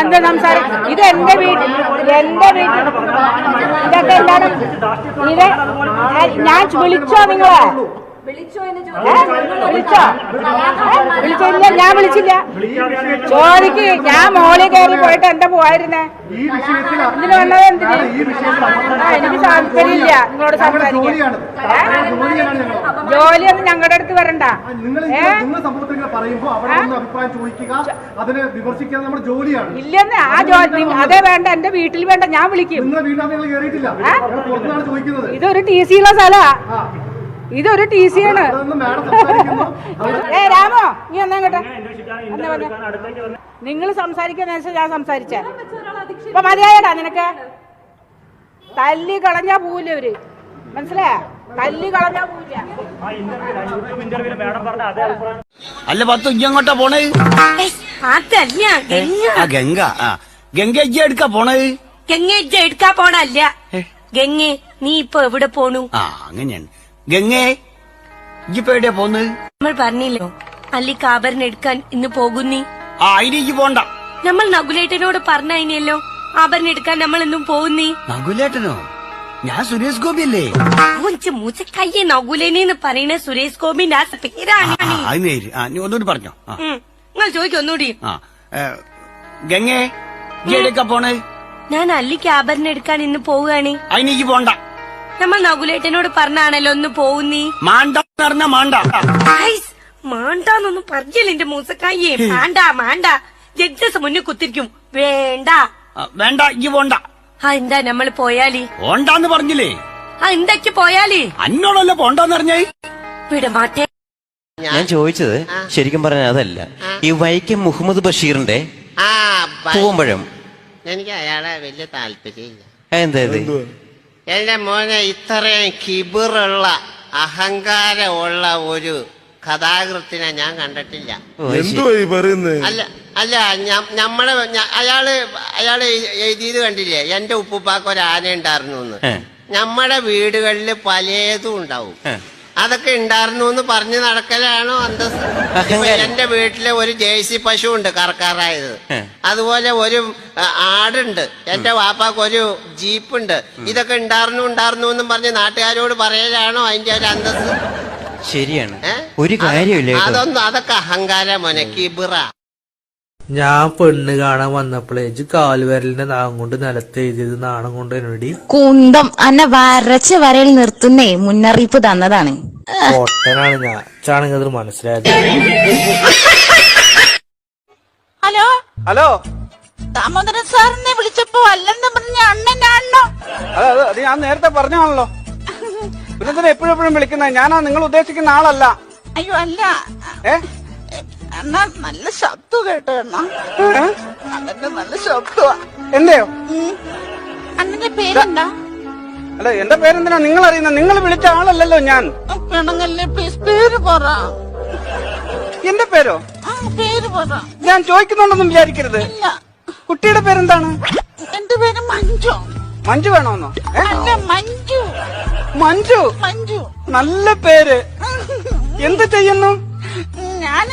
Speaker 33: എന്താ സംസാരം ഇത് എന്റെ വീട്ടിൽ എന്റെ വീട്ടിൽ ഇതൊക്കെ എന്താണ്? ഇത് ഞാൻ വിളിച്ചോ നിങ്ങളെ? വിളിച്ചില്ല ഞാൻ വിളിച്ചില്ല. ജോലിക്ക് ഞാൻ മോളിൽ കയറി പോയിട്ട് എന്താ പോയിരുന്നേ ഇതിന് വന്നത് എന്തിന്? എനിക്ക് താല്പര്യമില്ല. നിങ്ങളോട് സംസാരിക്കാൻ? ജോലിയൊന്നും ഞങ്ങളുടെ അടുത്ത് വരണ്ട. ഇല്ലെന്ന് ആ ജോലി അതേ വേണ്ട എന്റെ വീട്ടിൽ വേണ്ട ഞാൻ വിളിക്കും. ഇതൊരു ടി സി ഉള്ള സ്ഥലാ. ഇതൊരു ടി സി ആണ് ഏ രാമോ നീ എന്നാ കേട്ടെ നിങ്ങൾ സംസാരിക്കുന്ന ഞാൻ സംസാരിച്ചേ. ഇപ്പൊ മതിയായടാ നിനക്ക്? തല്ലി കളഞ്ഞാ പോവില്ല അവർ മനസ്സിലായ? തല്ലി കളഞ്ഞാ പോവില്ല.
Speaker 22: അല്ല പത്ത് ഇങ്ങോട്ടാ പോണേ? ഗംഗ. ഗംഗ ഇജ്ജ എടുക്കാ പോണേ?
Speaker 34: ഗംഗ ഇജ്ജ എടുക്കാ പോണല്ല ഗംഗെ നീ ഇപ്പൊ എവിടെ പോണു?
Speaker 22: ആ അങ്ങനെയാണ്. ഗംഗേ ഇജ്ജിപ്പോ എവിടെയാ പോന്ന്
Speaker 34: നമ്മൾ പറഞ്ഞില്ലോ അല്ലി കാബറിനെടുക്കാൻ ഇന്ന് പോകുന്നി.
Speaker 22: ആ അതിന് ഇജ്ജ് പോണ്ട.
Speaker 34: നമ്മൾ നകുലേട്ടനോട് പറഞ്ഞല്ലോ ആഭരണെടുക്കാൻ നമ്മൾ ഇന്നും പോകുന്നീ.
Speaker 22: നകുലേട്ടനോ? ഞാൻ സുരേഷ് ഗോപി അല്ലേ?
Speaker 34: അവഞ്ച് മൂച്ചക്കയ്യെ നകുലേനെന്ന് പറയുന്ന സുരേഷ് ഗോപിന്റെ ആ പേരാണ്
Speaker 22: ആ അത് നേര്. ആ നീ ഒന്നുകൂടി പറഞ്ഞോ. ആ.
Speaker 34: ഉം. നിങ്ങൾ ചോദിക്കും ഒന്നുകൂടി.
Speaker 22: ആ ഏ, ഗംഗേ ഇജ്ജ് പോണേ?
Speaker 34: ഞാൻ അല്ലിക്ക് ആഭരണെടുക്കാൻ ഇന്ന് പോവുകയാണ്.
Speaker 22: അതിന് ഇജ്ജ് പോണ്ട.
Speaker 34: നമ്മൾ നകുലേട്ടനോട് പറഞ്ഞാണല്ലോ ഒന്ന് പോകുന്നീ
Speaker 22: മാണ്ട പറഞ്ഞാ മാണ്ട.
Speaker 34: മാണ്ടാന്നൊന്നും പറഞ്ഞില്ല എന്റെ മൂസക്കായേ മാണ്ട മാണ്ട. ജഡ്ജസ് മുന്നിൽ കുത്തിരിക്കും. വേണ്ട.
Speaker 22: വേണ്ട പോണ്ട.
Speaker 34: ആ എന്താ നമ്മൾ പോയാലേ?
Speaker 22: പോണ്ടാന്ന് പറഞ്ഞില്ലേ?
Speaker 34: ആ എന്തൊക്കെ പോയാലി?
Speaker 22: അന്നോടല്ല പോണ്ടാന്ന് പറഞ്ഞേ?
Speaker 34: വിടമാറ്റേ
Speaker 35: ഞാൻ ചോദിച്ചത് ശരിക്കും പറഞ്ഞാൽ അതല്ല. ഈ വൈക്കം മുഹമ്മദ് ബഷീറിന്റെ
Speaker 7: ആ
Speaker 35: പൂവമ്പഴം.
Speaker 7: എനിക്ക് അയാളെ വലിയ താല്പര്യമില്ല.
Speaker 35: എന്താ
Speaker 7: എന്റെ മോനെ ഇത്രയും കിബിറുള്ള അഹങ്കാരമുള്ള ഒരു കഥാകൃത്തിനെ ഞാൻ കണ്ടിട്ടില്ല. പറയുന്നത് അല്ല അല്ല നമ്മൾ അയാൾ അയാൾ എഴുതിയത് കണ്ടില്ലേ? എന്റെ ഉപ്പുപ്പാക്ക് ഒരു ആന ഉണ്ടായിരുന്നു എന്ന് നമ്മുടെ വീടുകളിൽ പലതും ഉണ്ടാവും. അതൊക്കെ ഉണ്ടായിരുന്നു എന്ന് പറഞ്ഞു നടക്കലാണോ അന്തസ് എന്റെ വീട്ടിലെ ഒരു ജേഴ്സി പശു ഉണ്ട് കറക്കാറായത് അതുപോലെ ഒരു ആടുണ്ട്. എന്റെ വാപ്പാക്ക് ഒരു ജീപ്പുണ്ട്. ഇതൊക്കെ ഉണ്ടായിരുന്നു ഉണ്ടായിരുന്നു എന്നും പറഞ്ഞ് നാട്ടുകാരോട് പറയലാണോ അതിന്റെ ഒരു അന്തസ്
Speaker 35: ശരിയാണ്. ഒരു കാര്യമില്ല
Speaker 7: അതൊന്നും അതൊക്കെ അഹങ്കാര മോനെ കിബിറ.
Speaker 36: ഞാൻ പെണ്ണ് കാണാൻ വന്നപ്പോഴേ ഇജ്ജ് കാലുവരലിന്റെ നാം കൊണ്ട് നിലത്ത് എഴുതിയത് നാണം കൊണ്ട് എന്നോടി
Speaker 37: കുന്തം അന്നെ വരച്ച വരയിൽ നിർത്തുന്നേ മുന്നറിയിപ്പ് തന്നതാണ്.
Speaker 36: പൊട്ടനാണ് ഞാൻ. ചാണെങ്കിൽ അത് മനസ്സിലായത്.
Speaker 33: ഹലോ?
Speaker 32: ഹലോ?
Speaker 33: ദാമോദരൻ സാറിനെ വിളിച്ചപ്പോ അല്ലെന്ന് പറഞ്ഞ അണ്ണനാണോ
Speaker 9: അതെ അതെ അത് ഞാൻ നേരത്തെ പറഞ്ഞാണല്ലോ പിന്നെ എപ്പോഴും എപ്പോഴും വിളിക്കുന്നത് ഞാനാ നിങ്ങൾ ഉദ്ദേശിക്കുന്ന ആളല്ല.
Speaker 33: അയ്യോ അല്ല.
Speaker 9: ഏ?
Speaker 33: എന്നാ നല്ല ശബ്ദം കേട്ടോ അണ്ണാ അണ്ണന്റെ നല്ല ശബ്ദമാ.
Speaker 9: എന്തെയോ
Speaker 33: അണ്ണന്റെ പേരെന്താ?
Speaker 9: അല്ല എന്റെ പേരെന്തിനാ നിങ്ങൾ അറിയുന്ന നിങ്ങൾ വിളിച്ച ആളല്ലല്ലോ ഞാൻ.
Speaker 33: പിണങ്ങല്ലേ പ്ലീസ് പേര് പറ.
Speaker 9: എന്റെ പേരോ?
Speaker 33: പേര് പറ.
Speaker 9: ഞാൻ ചോദിക്കുന്നുണ്ടെന്നും വിചാരിക്കരുത്. കുട്ടിയുടെ പേരെന്താണ്?
Speaker 33: എന്റെ പേര് മഞ്ജു.
Speaker 9: മഞ്ജു വേണോന്നോ?
Speaker 33: മഞ്ജു.
Speaker 9: മഞ്ജു?
Speaker 33: മഞ്ജു.
Speaker 9: നല്ല പേര്. എന്ത് ചെയ്യുന്നു?
Speaker 35: എക്കണ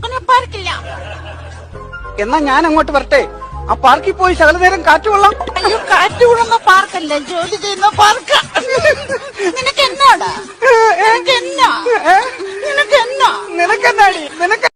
Speaker 35: പാർക്കില്ല.
Speaker 9: എന്നാ ഞാൻ അങ്ങോട്ട് വരട്ടെ. ആ പാർക്കിൽ പോയി ശകല നേരം കാറ്റ് കൊള്ളാം.
Speaker 35: അയ്യോ കാറ്റ് കൊള്ളുന്ന പാർക്കല്ല ജോലി ചെയ്യുന്ന പാർക്ക്. നിനക്ക് എന്നാടാ നിനക്ക് എന്നാ നിനക്ക് എന്നാ നിനക്കെന്നാടി? നിനക്ക്